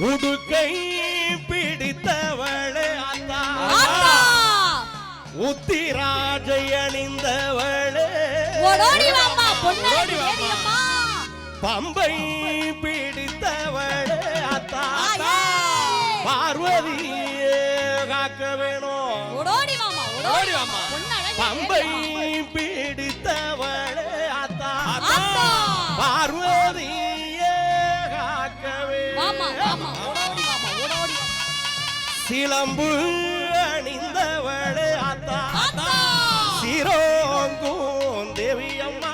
உடுக்கை பிடித்தவளே உத்திராஜை அணிந்தவளே. பம்பை பிடித்தவளே அத்தா. பார்வதியே காக்க வேணும். பம்பை பிடித்தவளே அத்தா. பார்வதி சிலம்பு அணிந்தவளே அத்தா ஆத்தா. சிரோங்கும் தேவி அம்மா.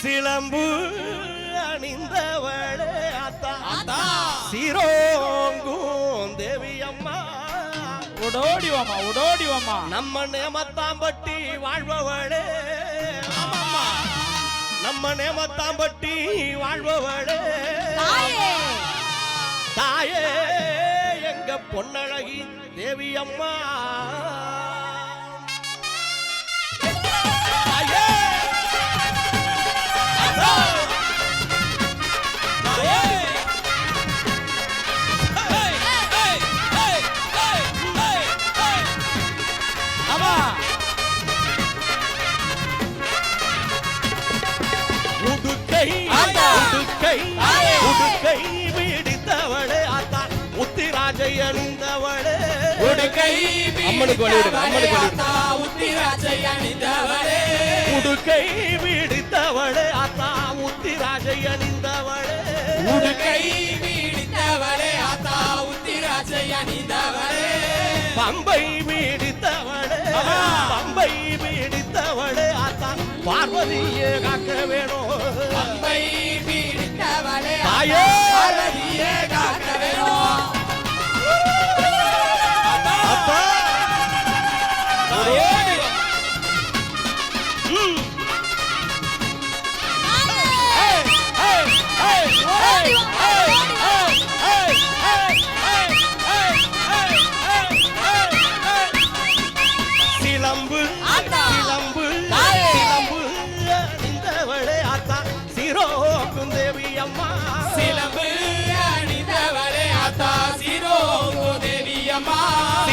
சிலம்பு அணிந்தவளே அத்தா ஆத்தா. சிரோங்கும் தேவி அம்மா ஓடோடி வாமா ஓடோடி வாமா நம்ம நேமத்தாம்பட்டி வாழ்பவளே. ஆமாம்மா. நம்ம நேமத்தாம்பட்டி வாழ்பவளே. மிக்க பொன்னழகி தேவி அம்மா. அணிந்தவளே உடுக்கை அம்மனுக்கு வழிவிடுங்க அம்மனுக்கு வழிவிடுங்க உடுக்கை வீடித்தவளே அத்தா உத்திராஜை அணிந்தவளே. உடுக்கை வீடித்தவளே அத்தா உத்திராஜை அணிந்தவளே. பம்பை வீடித்தவளே பம்பை வீடித்தவளே அத்தா பார்வதியே காக்க வேணும். பம்பை வீடித்தவளே தாயே! பார்வதியே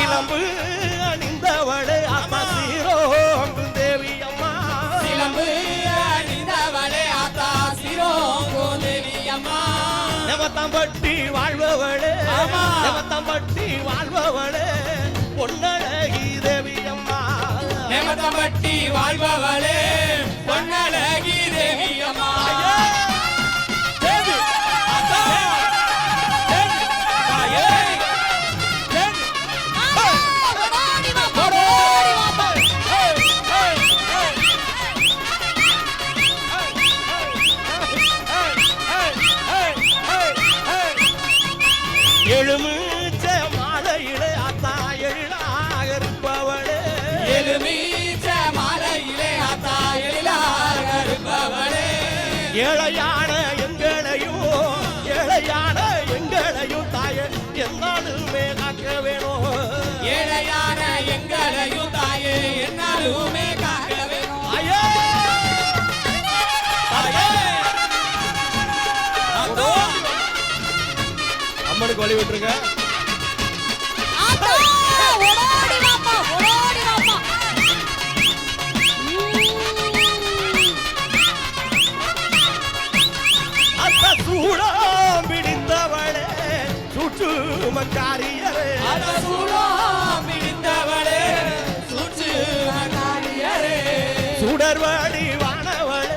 சிலம்பு அணிந்தவளே ஆத்தா சிரோக்கும் தேவி அம்மா சிலம்பு அணிந்தவளே ஆத்தா சிரோங்கோ தேவியம்மா நவத்தம்பட்டி வாழ்பவளே. நவத்தம்பட்டி வாழ்பவளே. பொன்னழகி தேவி அம்மா நேமத்தம்பட்டி வாழ்பவளே. ஏழையான எங்களையும் ஏழையான எங்களையும் தாய என்னாலுமே காக்க வேணும் ஏழையான எங்களையும் தாயே என்னாலுமே காக்க வேணும் தாயே! தாயே! அதோ அம்மனுக்கு வழி விட்டுருங்க வாடி வானவள்.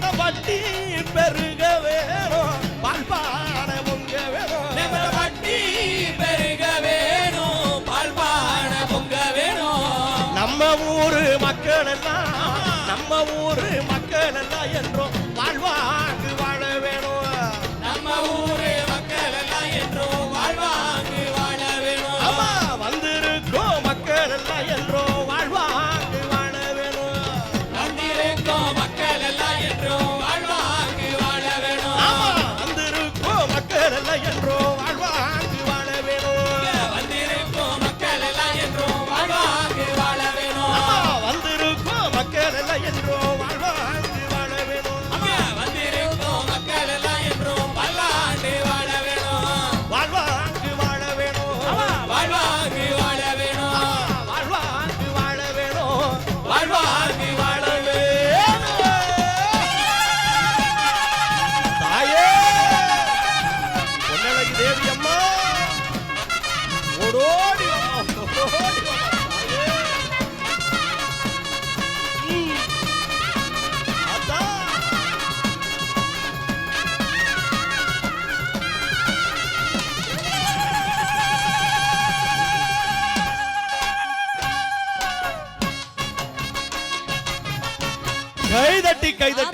பட்டி பெருக வேணும். பால்பான பொங்க வேணும். வட்டி பெருக வேணும். பால்பான பொங்க வேணும். நம்ம ஊரு மக்கள் எல்லாம் நம்ம ஊரு மக்கள் எல்லாம் என்றும்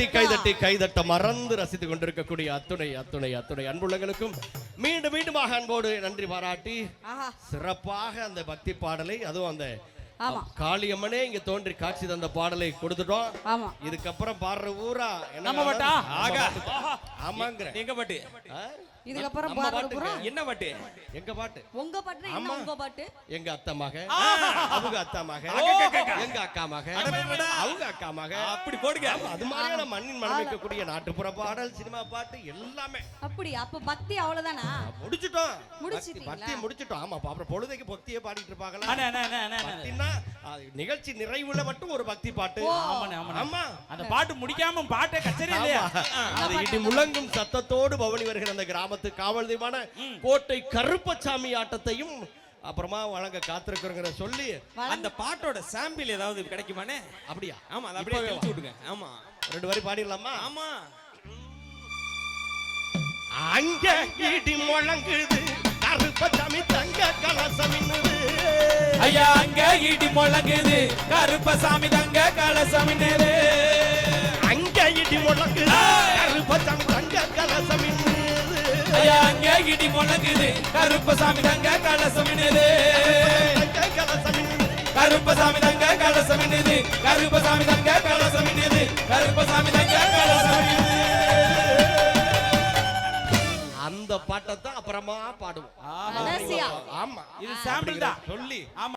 கைதட்டி கைதட்டி கைதட்டி மறந்து ரசித்துக் கொண்டிருக்கக்கூடிய அத்துணை அத்துணை அத்துணை அன்புள்ளங்களுக்கும் மீண்டும் மீண்டுமாக அன்போடு நன்றி பாராட்டி சிறப்பாக அந்த பக்தி பாடலை அதுவும் அந்த. காளியம்மனே இங்க தோன்றி காட்சி தந்த பாடலை கொடுத்துட்டோம். இதுக்கப்புறம் பாடுற ஊரா என்ன. ஆமாங்கிற. எங்க பாட்டு? இதுக்கப்புறம் என்ன பாட்டு? எங்க பாட்டு? உங்க பாட்டுனா என்ன. உங்க பாட்டு? எங்க அத்தை மக அவங்க அத்தா மக எங்க அக்கா மக அவங்க அக்கா மக அப்படி போடுங்க. அது மாதிரியான மண்ணின் மனமிக்கக்கூடிய நாட்டுப்புற பாடல் சினிமா பாட்டு எல்லாமே. அப்படி அப்ப பக்தி அவ்வளவுதானா? முடிச்சிட்டோம்? பக்தி முடிச்சிட்டோம். ஆமா அப்ப அப்புறம் பொழுதைக்கு பக்தியே பாடிட்டு இருப்பாங்களா? அண்ணே, அண்ணே, அண்ணே, அண்ணே, அண்ணே. பக்தின்னா அது நிகழ்ச்சி நிறைவுல மட்டும் ஒரு பக்தி பாட்டு. ஆமா. அந்த பாட்டு முடிக்காம பாட்டை கச்சேரி இல்லையா. அது இடி முழங்கும் சத்தத்தோடு பவனி வருகிற அந்த கிராமத்து காவல் தெய்வமான கோட்டை கருப்பசாமி ஆட்டத்தையும் அப்புறமா வழங்க காத்திருக்கிறோங்கிற சொல்லி அந்த பாட்டோட சாம்பிள் ஏதாவது கிடைக்குமானே? அப்படியா? ஆமா அது அப்படியே விடுங்க. ஆமா. ரெண்டு வரி பாடிடலாமா? ஆமா. அங்க இடி முழங்குது கருப்பசாமி தங்க கலசம் இன்னுது ஐயா அங்க இடி முழங்குது கருப்பசாமி தங்க கலசம் அங்க இடி முழங்குது கருப்பசாமி தங்க கலசம் இன்னுது ஐயா அங்க இடி முழங்குது. கருப்பசாமி தங்க கலசம் தங்க கலசம் இன்னுது கருப்பசாமி தங்க கலசம் கருப்பசாமி தங்க கலசம் கருப்பசாமி தங்க கலசம் அந்த பாட்டை தான் அப்புறமா பாடுவோம். ஆமா. இது சாம்பிள் தான். சொல்லி. ஆமா.